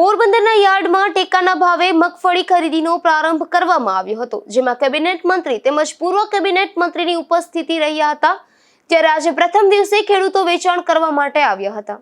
પોરબંદરના યાર્ડમાં ટેકાના ભાવે મગફળી ખરીદીનો પ્રારંભ કરવામાં આવ્યો હતો, જેમાં કેબિનેટ મંત્રી તેમજ પૂર્વ કેબિનેટ મંત્રીની ઉપસ્થિતિ રહ્યા હતા, ત્યારે આજે પ્રથમ દિવસે ખેડૂતો વેચાણ કરવા માટે આવ્યા હતા.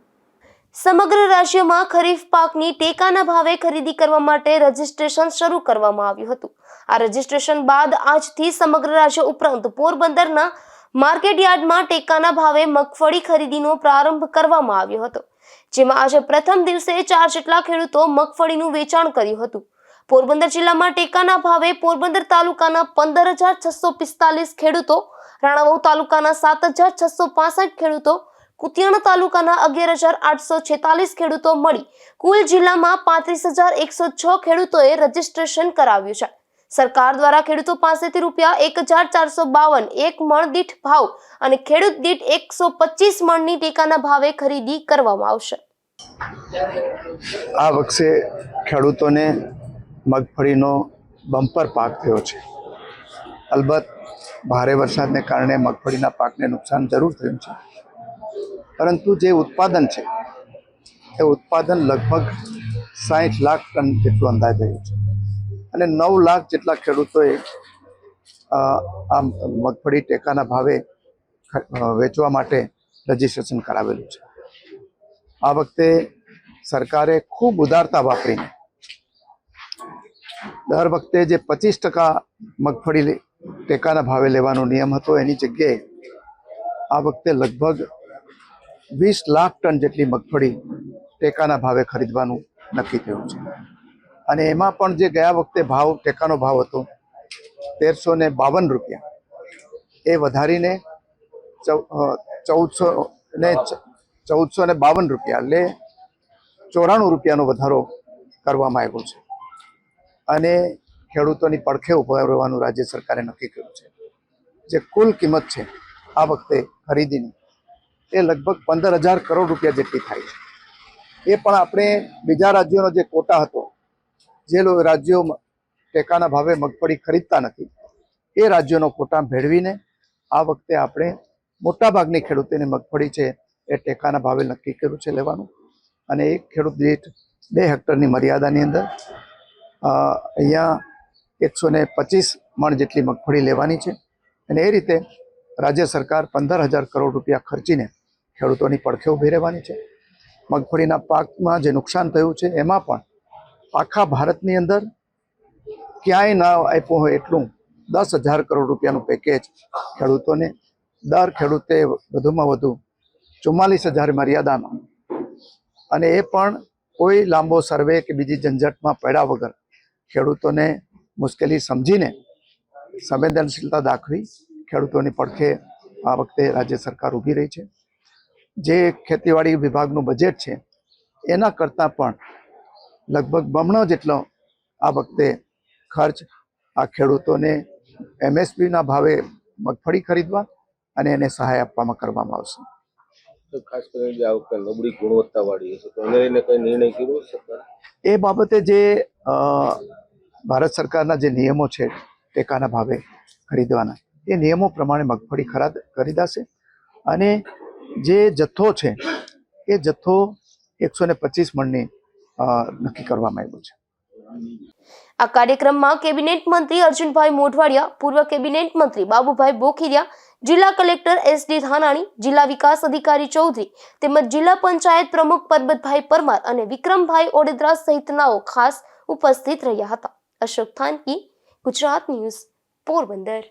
સમગ્ર રાજ્યમાં ખરીફ પાકની ટેકાના ભાવે ખરીદી કરવા માટે રજીસ્ટ્રેશન શરૂ કરવામાં આવ્યું હતું. આ રજીસ્ટ્રેશન બાદ આજથી સમગ્ર રાજ્ય ઉપરાંત પોરબંદરના માર્કેટ યાર્ડમાં ટેકાના ભાવે મગફળી ખરીદીનો પ્રારંભ કરવામાં આવ્યો હતો. જેમાં આજે પ્રથમ દિવસે ચાર જેટલા ખેડૂતો મગફળીનું વેચાણ કર્યું હતું. પોરબંદર જિલ્લામાં ટેકાના ભાવે પોરબંદર તાલુકાના પંદર હજાર છસો પિસ્તાલીસ ખેડૂતો, રાણાવાવ તાલુકાના સાત હજાર છસો પાસઠ ખેડૂતો, કુતિયાણા તાલુકાના અગિયાર હજાર આઠસો છેતાલીસ ખેડૂતો મળી. કુલ જિલ્લામાં પાંત્રીસ હજાર એકસો છ ખેડૂતોએ રજીસ્ટ્રેશન કરાવ્યું છે. સરકાર દ્વારા ખેડૂતો પાસેથી રૂપિયા એક હજાર ચારસો બાવન, એક મણ દીઠ ભાવ અને ખેડૂત દીઠ એકસો પચીસ મણની ટેકાના ભાવે ખરીદી કરવામાં આવશે. આ વખતે ખેડૂતોને મગફળીનો બમ્પર પાક થયો છે. અલબત્ત ભારે વરસાદને કારણે મગફળીના પાકને નુકસાન જરૂર થયું છે. પરંતુ જે ઉત્પાદન છે, એ ઉત્પાદન લગભગ સાઠ લાખ ટન જેટલું અંદાજ રહ્યું છે. અને નવ લાખ જેટલા ખેડૂતોએ આ મગફળી ટેકાના ભાવે વેચવા માટે રજીસ્ટ્રેશન કરાવેલું છે. આ વખતે સરકારે ખૂબ ઉદારતા વાપરીને દર વખતે જે પચીસ ટકા મગફળી ટેકાના ભાવે લેવાનો નિયમ હતો, એની જગ્યાએ આ વખતે લગભગ વીસ લાખ ટન જેટલી મગફળી ટેકાના ભાવે ખરીદવાનું નક્કી થયું છે. અને એમાં પણ જે ગયા વખતે ભાવ, ટેકાનો ભાવ હતો, તેરસો ને બાવન રૂપિયા. એ વધારીને ચૌદસો ને ચૌદસો ને બાવન રૂપિયા, એટલે ચોરાણું રૂપિયાનો વધારો કરવામાં આવ્યો છે. અને ખેડૂતોની પડખે ઊભા રહેવાનું રાજ્ય સરકારે નક્કી કર્યું છે. જે કુલ કિંમત છે આ વખતે ખરીદીની, એ લગભગ પંદર હજાર કરોડ રૂપિયા જેટલી થાય છે. એ પણ આપણે બીજા રાજ્યોનો જે કોટા હતો જે રાજ્યો ટેકાના ભાવે મગફળી ખરીદતા નથી. એ રાજ્યોનો કોટા ભેળવીને આ વખતે આપણે મોટાભાગની ખેડૂતોની મગફળી છે એ ટેકાના ભાવે નક્કી કર્યું છે લેવાનું. અને એક ખેડૂત દીઠ બે હેક્ટરની મર્યાદાની અંદર અહીંયા એકસો ને પચીસ મણ જેટલી મગફળી લેવાની છે. અને એ રીતે રાજ્ય સરકાર પંદર હજાર કરોડ રૂપિયા ખર્ચીને ખેડૂતોની પડખે ઊભી રહેવાની છે. મગફળીના પાકમાં જે નુકસાન થયું છે, એમાં પણ આખા ભારતની અંદર ક્યાંય ના આપ્યું હોય એટલું દસ હજાર કરોડ રૂપિયાનું પેકેજ ખેડૂતોને દર ખેડૂતે વધુમાં વધુ ચુમ્માલીસ હજાર મર્યાદામાં. અને એ પણ કોઈ લાંબો સર્વે કે બીજી ઝંઝટમાં પડ્યા વગર ખેડૂતોને મુશ્કેલી સમજીને સંવેદનશીલતા દાખવી ખેડૂતોની પડખે આ વખતે રાજ્ય સરકાર ઊભી રહી છે. જે ખેતીવાડી વિભાગનું બજેટ છે, એના કરતાં પણ લગભગ બમણો જેટલો આ વખતે ખર્ચ આ ખેડૂતોને એમએસપીના ભાવે મગફળી ખરીદવા અને એને સહાય આપવામાં કરવામાં આવશે. તો ખાસ કરીને જે આ નબળી ગુણવત્તા વાળી તો એને કઈ નિર્ણય કર્યો સરકાર? એ બાબતે જે ભારત સરકારના જે નિયમો છે ટેકાના ભાવે ખરીદવાના એ નિયમો પ્રમાણે મગફળી ખરાદ ખરીદાશે અને જે જથ્થો છે એ જથ્થો એકસો ને પચીસ મણની નક્કી કરવામાં આવ્યું છે. આ કાર્યક્રમમાં કેબિનેટ મંત્રી અર્જુનભાઈ મોઢવાડિયા, પૂર્વ કેબિનેટ મંત્રી બાબુભાઈ બોખીરિયા, જિલ્લા કલેક્ટર એસ ડી ધાનાણી, જિલ્લા વિકાસ અધિકારી ચૌધરી તેમજ જિલ્લા પંચાયત પ્રમુખ પરબતભાઈ પરમાર અને વિક્રમભાઈ ઓડેદરા સહિતનાઓ ખાસ ઉપસ્થિત રહ્યા હતા. અશોક થાનકી, ગુજરાત ન્યૂઝ પોરબંદર.